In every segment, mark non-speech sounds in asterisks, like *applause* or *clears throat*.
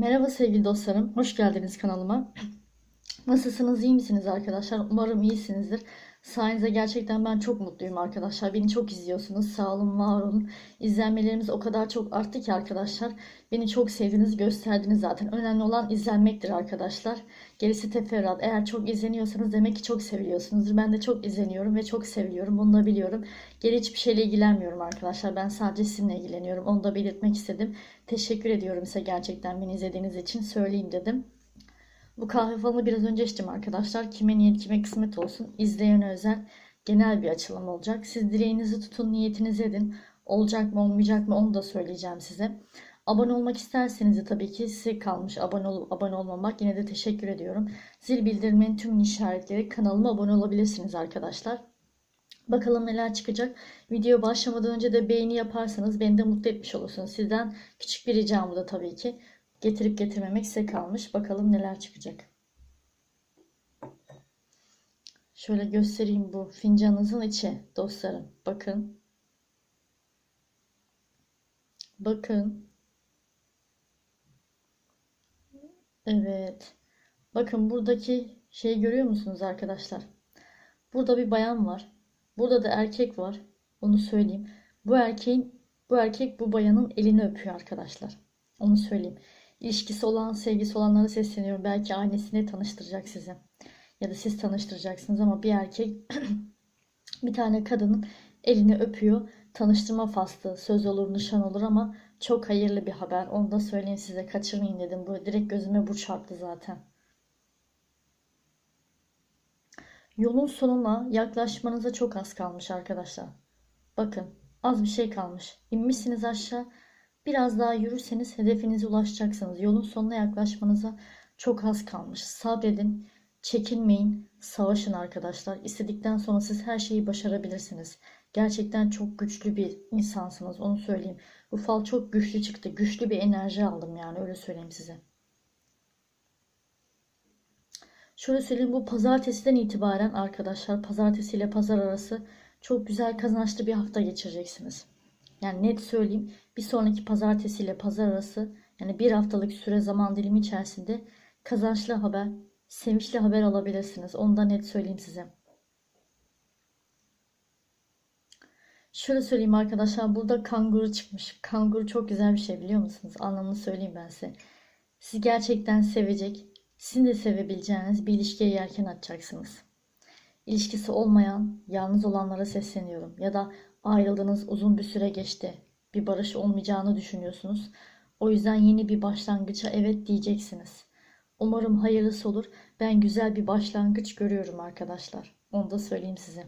Merhaba sevgili dostlarım, hoş geldiniz kanalıma. Nasılsınız, iyi misiniz arkadaşlar? Umarım iyisinizdir. Sayenizde gerçekten ben çok mutluyum arkadaşlar. Beni çok izliyorsunuz. Sağ olun, var olun. İzlenmelerimiz o kadar çok arttı ki arkadaşlar. Beni çok sevdiğinizi gösterdiniz zaten. Önemli olan izlenmektir arkadaşlar. Gerisi teferruat. Eğer çok izleniyorsanız demek ki çok seviliyorsunuzdur. Ben de çok izleniyorum ve çok seviliyorum. Bunu da biliyorum. Geri hiçbir şeyle ilgilenmiyorum arkadaşlar. Ben sadece sizinle ilgileniyorum. Onu da belirtmek istedim. Teşekkür ediyorum size gerçekten beni izlediğiniz için. Söyleyeyim dedim. Bu kahve falını biraz önce içtim arkadaşlar. Kime niyet kime kısmet olsun. İzleyene özel genel bir açılım olacak. Siz dileğinizi tutun, niyetinizi edin. Olacak mı olmayacak mı onu da söyleyeceğim size. Abone olmak isterseniz de tabii ki size kalmış abone olup abone olmamak. Yine de teşekkür ediyorum. Zil bildirimlerin tüm işaretleri kanalıma abone olabilirsiniz arkadaşlar. Bakalım neler çıkacak. Video başlamadan önce de beğeni yaparsanız beni de mutlu etmiş olursunuz. Sizden küçük bir ricam bu da tabii ki. Getirip getirmemek size kalmış. Bakalım neler çıkacak. Şöyle göstereyim bu fincanınızın içi dostlarım. Bakın. Bakın. Evet. Bakın buradaki şeyi görüyor musunuz arkadaşlar? Burada bir bayan var. Burada da erkek var. Onu söyleyeyim. Bu erkeğin bu erkek bu bayanın elini öpüyor arkadaşlar. Onu söyleyeyim. İlişkisi olan, sevgisi olanlara sesleniyorum. Belki ailesine tanıştıracak sizi. Ya da siz tanıştıracaksınız ama bir erkek *clears throat* bir tane kadının elini öpüyor. Tanıştırma faslı, söz olur, nişan olur ama çok hayırlı bir haber. Onu da söyleyeyim size. Kaçırmayın dedim. Bu direkt gözüme bu çarptı zaten. Yolun sonuna yaklaşmanıza çok az kalmış arkadaşlar. Bakın az bir şey kalmış. İnmişsiniz aşağı. Biraz daha yürürseniz hedefinize ulaşacaksınız. Yolun sonuna yaklaşmanıza çok az kalmış. Sabredin, çekinmeyin, savaşın arkadaşlar. İstedikten sonra siz her şeyi başarabilirsiniz. Gerçekten çok güçlü bir insansınız onu söyleyeyim. Bu fal çok güçlü çıktı. Güçlü bir enerji aldım yani öyle söyleyeyim size. Şöyle söyleyeyim bu pazartesiden itibaren arkadaşlar pazartesi ile pazar arası çok güzel kazançlı bir hafta geçireceksiniz. Yani net söyleyeyim bir sonraki pazartesi ile pazar arası yani bir haftalık süre zaman dilimi içerisinde kazançlı haber, sevinçli haber alabilirsiniz. Onu da net söyleyeyim size. Şöyle söyleyeyim arkadaşlar burada kanguru çıkmış. Kanguru çok güzel bir şey biliyor musunuz? Anlamını söyleyeyim ben size. Sizi gerçekten sevecek, sizin de sevebileceğiniz bir ilişkiye yelken açacaksınız. İlişkisi olmayan, yalnız olanlara sesleniyorum. Ya da ayrıldığınız uzun bir süre geçti. Bir barış olmayacağını düşünüyorsunuz. O yüzden yeni bir başlangıça evet diyeceksiniz. Umarım hayırlısı olur. Ben güzel bir başlangıç görüyorum arkadaşlar. Onu da söyleyeyim size.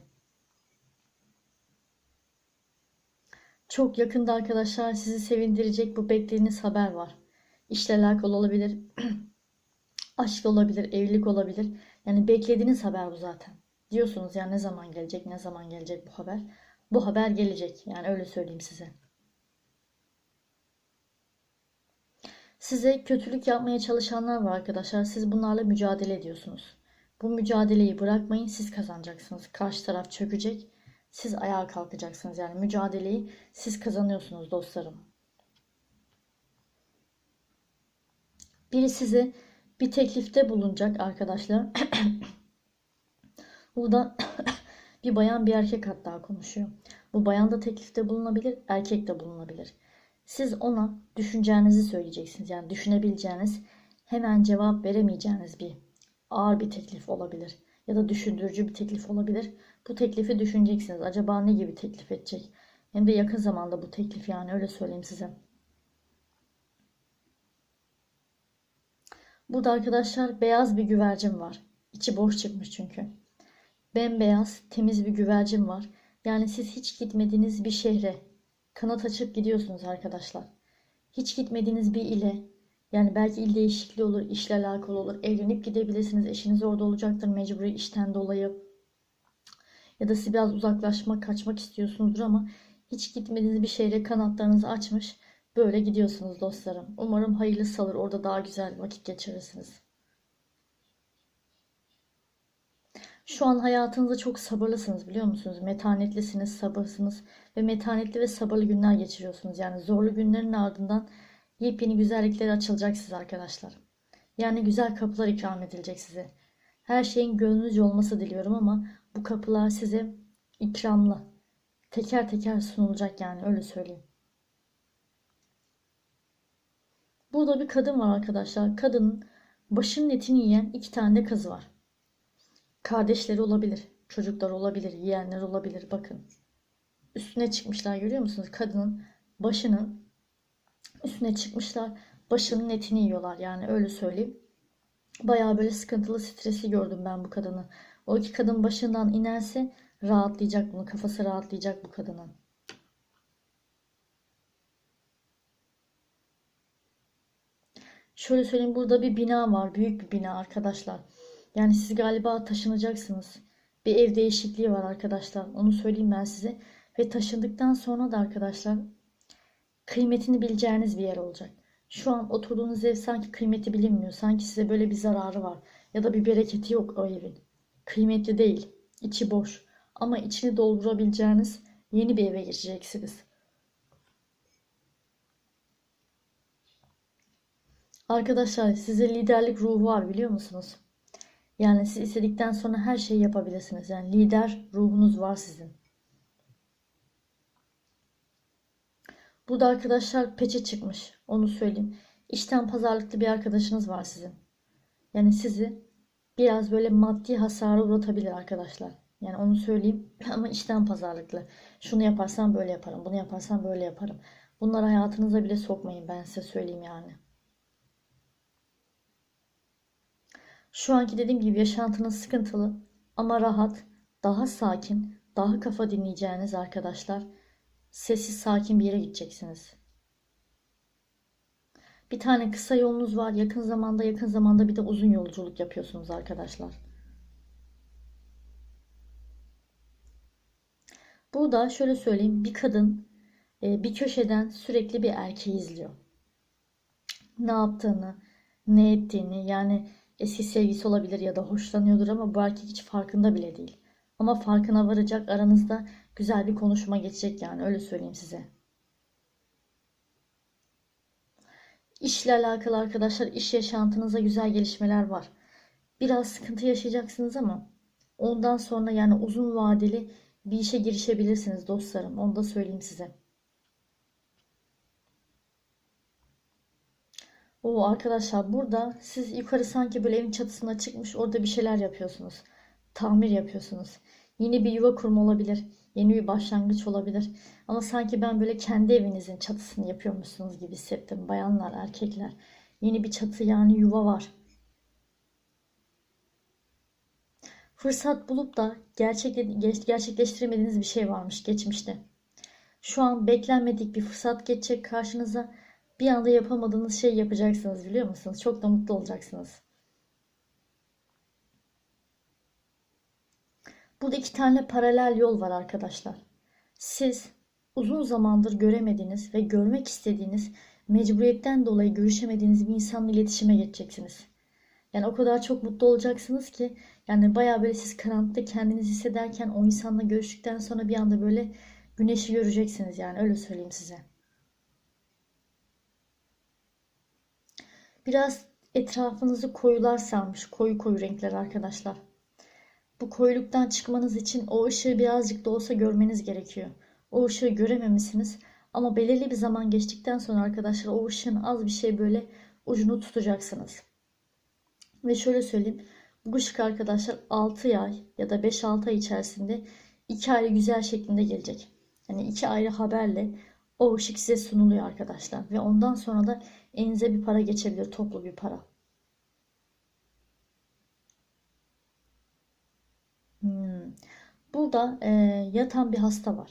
Çok yakında arkadaşlar sizi sevindirecek bu beklediğiniz haber var. İşle alakalı olabilir, *clears throat* aşk olabilir, evlilik olabilir. Yani beklediğiniz haber bu zaten. Diyorsunuz ya ne zaman gelecek, ne zaman gelecek bu haber. Bu haber gelecek. Yani öyle söyleyeyim size. Size kötülük yapmaya çalışanlar var arkadaşlar. Siz bunlarla mücadele ediyorsunuz. Bu mücadeleyi bırakmayın. Siz kazanacaksınız. Karşı taraf çökecek. Siz ayağa kalkacaksınız. Yani mücadeleyi siz kazanıyorsunuz dostlarım. Biri size bir teklifte bulunacak arkadaşlar. *coughs* Burada *coughs* *coughs* bir bayan bir erkek hatta konuşuyor. Bu bayan da teklifte bulunabilir, erkek de bulunabilir. Siz ona düşüneceğinizi söyleyeceksiniz. Yani düşünebileceğiniz, hemen cevap veremeyeceğiniz bir ağır bir teklif olabilir. Ya da düşündürücü bir teklif olabilir. Bu teklifi düşüneceksiniz. Acaba ne gibi teklif edecek? Hem de yakın zamanda bu teklif yani öyle söyleyeyim size. Burada arkadaşlar beyaz bir güvercin var. İçi boş çıkmış çünkü. Bembeyaz, temiz bir güvercin var. Yani siz hiç gitmediğiniz bir şehre kanat açıp gidiyorsunuz arkadaşlar. Hiç gitmediğiniz bir ile yani belki il değişikliği olur, işle alakalı olur. Evlenip gidebilirsiniz. Eşiniz orada olacaktır mecburi işten dolayı. Ya da siz biraz uzaklaşmak, kaçmak istiyorsunuzdur ama hiç gitmediğiniz bir şehre kanatlarınızı açmış. Böyle gidiyorsunuz dostlarım. Umarım hayırlısı olur. Orada daha güzel vakit geçirirsiniz. Şu an hayatınızda çok sabırlısınız biliyor musunuz? Metanetlisiniz, sabırsınız ve metanetli ve sabırlı günler geçiriyorsunuz. Yani zorlu günlerin ardından Yepyeni güzellikleri açılacak size arkadaşlar. Yani güzel kapılar ikram edilecek size. Her şeyin gönlünüzce olması diliyorum ama bu kapılar size ikramlı. Teker teker sunulacak yani öyle söyleyeyim. Burada bir kadın var arkadaşlar. Kadının başının etini yiyen iki tane de kızı var. Kardeşleri olabilir, çocuklar olabilir, yeğenler olabilir. Bakın. Üstüne çıkmışlar görüyor musunuz? Kadının başının üstüne çıkmışlar. Başının etini yiyorlar yani öyle söyleyeyim. Bayağı böyle sıkıntılı, stresli gördüm ben bu kadını. O iki kadın başından inerse rahatlayacak bunu. Kafası rahatlayacak bu kadının. Şöyle söyleyeyim burada bir bina var. Büyük bir bina arkadaşlar. Yani siz galiba taşınacaksınız. Bir ev değişikliği var arkadaşlar. Onu söyleyeyim ben size. Ve taşındıktan sonra da arkadaşlar kıymetini bileceğiniz bir yer olacak. Şu an oturduğunuz ev sanki kıymeti bilinmiyor. Sanki size böyle bir zararı var. Ya da bir bereketi yok o evin. Kıymetli değil. içi boş. Ama içini doldurabileceğiniz yeni bir eve geçeceksiniz. Arkadaşlar size liderlik ruhu var biliyor musunuz? Yani siz istedikten sonra her şeyi yapabilirsiniz. Yani lider ruhunuz var sizin. Burada arkadaşlar peçe çıkmış. Onu söyleyeyim. İşten pazarlıklı bir arkadaşınız var sizin. Yani sizi biraz böyle maddi hasara uğratabilir arkadaşlar. Yani onu söyleyeyim *clears throat* ama işten pazarlıklı. Şunu yaparsam böyle yaparım. Bunu yaparsam böyle yaparım. Bunları hayatınıza bile sokmayın ben size söyleyeyim yani. Şu anki dediğim gibi yaşantınız sıkıntılı ama rahat, daha sakin, daha kafa dinleyeceğiniz arkadaşlar. Sessiz sakin bir yere gideceksiniz. Bir tane kısa yolunuz var. Yakın zamanda yakın zamanda bir de uzun yolculuk yapıyorsunuz arkadaşlar. Burada şöyle söyleyeyim. Bir kadın e, bir köşeden sürekli bir erkeği izliyor. Ne yaptığını, ne ettiğini yani eski sevgisi olabilir ya da hoşlanıyordur ama bu erkek hiç farkında bile değil. Ama farkına varacak aranızda güzel bir konuşma geçecek yani öyle söyleyeyim size. İşle alakalı arkadaşlar iş yaşantınıza güzel gelişmeler var. Biraz sıkıntı yaşayacaksınız ama ondan sonra yani uzun vadeli bir işe girişebilirsiniz dostlarım. Onu da söyleyeyim size. O arkadaşlar burada siz yukarı sanki böyle evin çatısına çıkmış orada bir şeyler yapıyorsunuz. Tamir yapıyorsunuz. Yeni bir yuva kurma olabilir. Yeni bir başlangıç olabilir. Ama sanki ben böyle kendi evinizin çatısını yapıyormuşsunuz gibi hissettim. Bayanlar, erkekler. Yeni bir çatı yani yuva var. Fırsat bulup da gerçekleştiremediğiniz bir şey varmış geçmişte. Şu an beklenmedik bir fırsat geçecek karşınıza. Bir anda yapamadığınız şey yapacaksınız biliyor musunuz? Çok da mutlu olacaksınız. Burada iki tane paralel yol var arkadaşlar. Siz uzun zamandır göremediğiniz ve görmek istediğiniz mecburiyetten dolayı görüşemediğiniz bir insanla iletişime geçeceksiniz. Yani o kadar çok mutlu olacaksınız ki yani baya böyle siz karanlıkta kendinizi hissederken o insanla görüştükten sonra bir anda böyle güneşi göreceksiniz yani öyle söyleyeyim size. Biraz etrafınızı koyular sarmış. Koyu koyu renkler arkadaşlar. Bu koyuluktan çıkmanız için o ışığı birazcık da olsa görmeniz gerekiyor. O ışığı görememişsiniz. Ama belirli bir zaman geçtikten sonra arkadaşlar o ışığın az bir şey böyle ucunu tutacaksınız. Ve şöyle söyleyeyim. Bu ışık arkadaşlar 6 ay ya da 5-6 ay içerisinde 2 ayrı güzel şeklinde gelecek. Yani 2 ayrı haberle o ışık size sunuluyor arkadaşlar. Ve ondan sonra da elinize bir para geçebilir. Toplu bir para. Hmm. Burada e, yatan bir hasta var.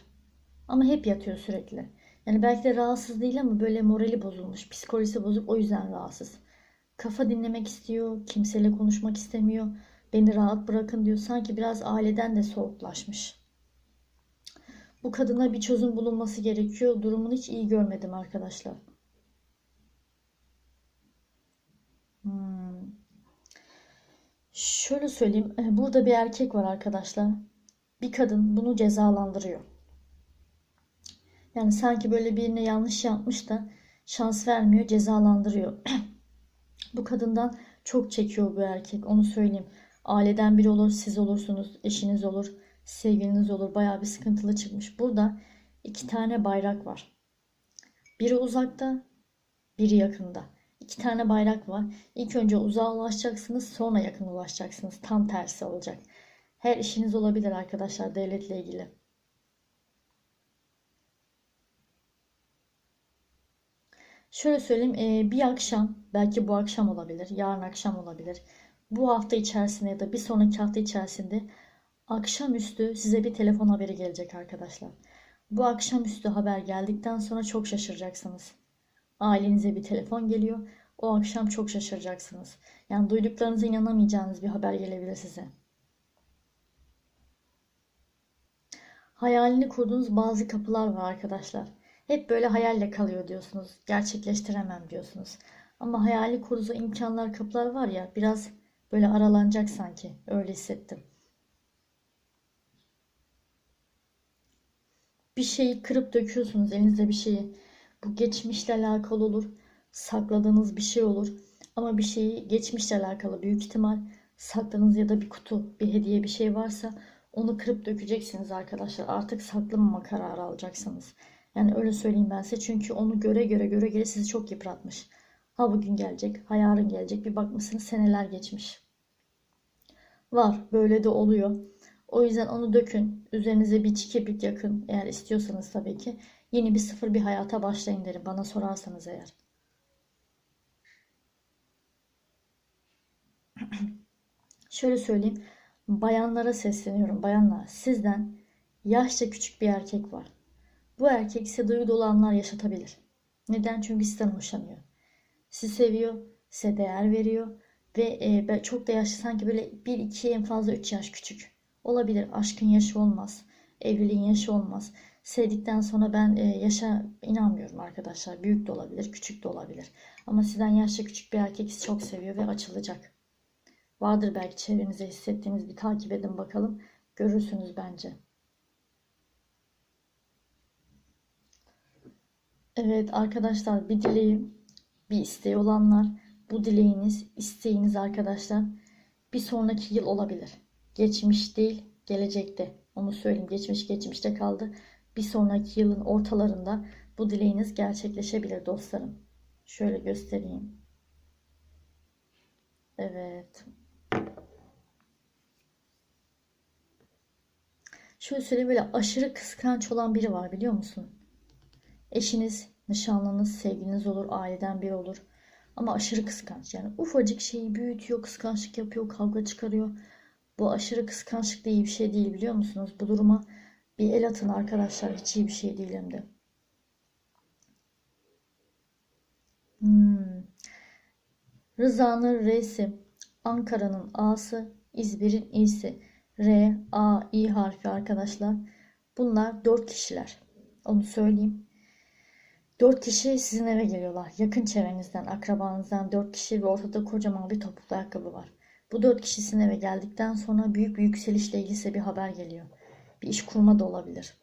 Ama hep yatıyor sürekli. Yani belki de rahatsız değil ama böyle morali bozulmuş. Psikolojisi bozuk o yüzden rahatsız. Kafa dinlemek istiyor. Kimseyle konuşmak istemiyor. Beni rahat bırakın diyor. Sanki biraz aileden de soğuklaşmış. Bu kadına bir çözüm bulunması gerekiyor. Durumunu hiç iyi görmedim arkadaşlar. Hmm. Şöyle söyleyeyim. E, burada bir erkek var arkadaşlar. Bir kadın bunu cezalandırıyor. Yani sanki böyle birine yanlış yapmış da Şans vermiyor, cezalandırıyor. *clears throat* Bu kadından çok çekiyor bu erkek. Onu söyleyeyim. Aileden biri olur, siz olursunuz, eşiniz olur, sevgiliniz olur. Bayağı bir sıkıntılı çıkmış. Burada iki tane bayrak var. Biri uzakta, biri yakında. İki tane bayrak var. İlk önce uzağa ulaşacaksınız, sonra yakın ulaşacaksınız. Tam tersi olacak. Her işiniz olabilir arkadaşlar devletle ilgili. Şöyle söyleyeyim, e, bir akşam, belki bu akşam olabilir, yarın akşam olabilir. Bu hafta içerisinde ya da bir sonraki hafta içerisinde akşamüstü size bir telefon haberi gelecek arkadaşlar. Bu akşamüstü haber geldikten sonra çok şaşıracaksınız. Ailenize bir telefon geliyor. O akşam çok şaşıracaksınız. Yani duyduklarınıza inanamayacağınız bir haber gelebilir size. Hayalini kurduğunuz bazı kapılar var arkadaşlar. Hep böyle hayalle kalıyor diyorsunuz. Gerçekleştiremem diyorsunuz. Ama hayali kurduğunuz imkanlar, kapılar var ya biraz böyle aralanacak sanki. Öyle hissettim. Bir şeyi kırıp döküyorsunuz elinizde bir şeyi. Bu geçmişle alakalı olur. Sakladığınız bir şey olur. Ama bir şeyi geçmişle alakalı büyük ihtimal sakladığınız ya da bir kutu, bir hediye bir şey varsa onu kırıp dökeceksiniz arkadaşlar. Artık saklamama kararı alacaksınız. Yani öyle söyleyeyim ben size. Çünkü onu göre göre göre göre sizi çok yıpratmış. Ha bugün gelecek, ha yarın gelecek. Bir bakmışsınız seneler geçmiş. Var. Böyle de oluyor. O yüzden onu dökün. Üzerinize bir çikepik yakın. Eğer istiyorsanız tabii ki. Yeni bir sıfır bir hayata başlayın derim. Bana sorarsanız eğer. *clears throat* Şöyle söyleyeyim. Bayanlara sesleniyorum. Bayanlar sizden yaşça küçük bir erkek var. Bu erkek size duygu dolu anlar yaşatabilir. Neden? Çünkü sizden hoşlanıyor. Sizi seviyor, size değer veriyor ve e, çok da yaşlı sanki böyle 1 2 en fazla 3 yaş küçük. Olabilir. Aşkın yaşı olmaz. Evliliğin yaşı olmaz. Sevdikten sonra ben e, yaşa inanmıyorum arkadaşlar. Büyük de olabilir, küçük de olabilir. Ama sizden yaşça küçük bir erkek çok seviyor ve açılacak. Vardır belki çevrenizde hissettiğiniz bir takip edin bakalım. Görürsünüz bence. Evet arkadaşlar bir dileğim, bir isteği olanlar bu dileğiniz, isteğiniz arkadaşlar bir sonraki yıl olabilir. Geçmiş değil, gelecekte. Onu söyleyeyim. Geçmiş geçmişte kaldı. Bir sonraki yılın ortalarında bu dileğiniz gerçekleşebilir dostlarım. Şöyle göstereyim. Evet. Şöyle söyleyeyim böyle aşırı kıskanç olan biri var biliyor musun? Eşiniz, nişanlınız, sevgiliniz olur, aileden biri olur. Ama aşırı kıskanç. Yani ufacık şeyi büyütüyor, kıskançlık yapıyor, kavga çıkarıyor. Bu aşırı kıskançlık da iyi bir şey değil biliyor musunuz? Bu duruma bir el atın arkadaşlar. Hiç iyi bir şey değil hem de. Hmm. Rıza'nın R'si, Ankara'nın A'sı, İzmir'in İ'si. R, A, İ harfi arkadaşlar. Bunlar dört kişiler. Onu söyleyeyim. Dört kişi sizin eve geliyorlar. Yakın çevrenizden, akrabanızdan dört kişi ve ortada kocaman bir topuklu ayakkabı var. Bu dört kişi sizin eve geldikten sonra büyük bir yükselişle ilgili bir haber geliyor. Bir iş kurma da olabilir.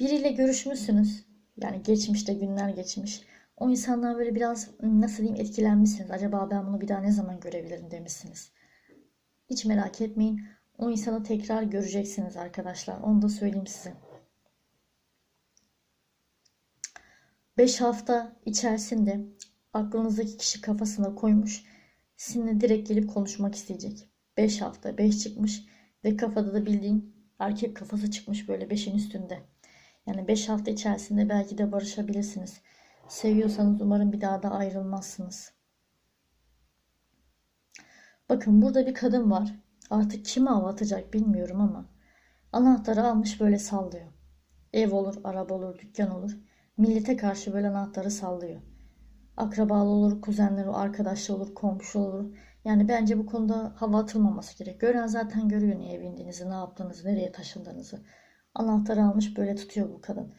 Biriyle görüşmüşsünüz. Yani geçmişte günler geçmiş. O insanlar böyle biraz nasıl diyeyim etkilenmişsiniz. Acaba ben bunu bir daha ne zaman görebilirim demişsiniz. Hiç merak etmeyin. O insanı tekrar göreceksiniz arkadaşlar. Onu da söyleyeyim size. 5 hafta içerisinde aklınızdaki kişi kafasına koymuş. Sizinle direkt gelip konuşmak isteyecek. 5 hafta 5 çıkmış ve kafada da bildiğin erkek kafası çıkmış böyle 5'in üstünde. Yani 5 hafta içerisinde belki de barışabilirsiniz. Seviyorsanız umarım bir daha da ayrılmazsınız. Bakın burada bir kadın var. Artık kime hava atacak bilmiyorum ama anahtarı almış böyle sallıyor. Ev olur, araba olur, dükkan olur. Millete karşı böyle anahtarı sallıyor. Akrabalı olur, kuzenleri, arkadaşlı olur, komşu olur. Yani bence bu konuda hava atılmaması gerek. Gören zaten görüyor niye bindiğinizi, ne yaptığınızı, nereye taşındığınızı. Anahtarı almış böyle tutuyor bu kadın.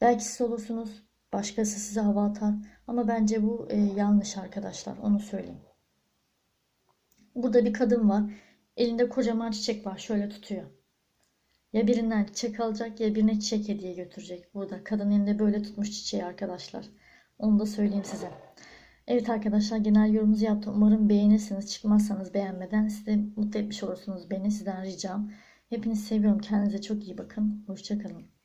Belki siz olursunuz, başkası size hava atar. Ama bence bu e, yanlış arkadaşlar, onu söyleyeyim. Burada bir kadın var. Elinde kocaman çiçek var, şöyle tutuyor. Ya birinden çiçek alacak ya birine çiçek hediye götürecek. Burada kadın elinde böyle tutmuş çiçeği arkadaşlar. Onu da söyleyeyim size. Evet arkadaşlar genel yorumunuzu yaptım. Umarım beğenirsiniz. Çıkmazsanız beğenmeden size mutlu etmiş olursunuz beni. Sizden ricam. Hepinizi seviyorum. Kendinize çok iyi bakın. Hoşçakalın.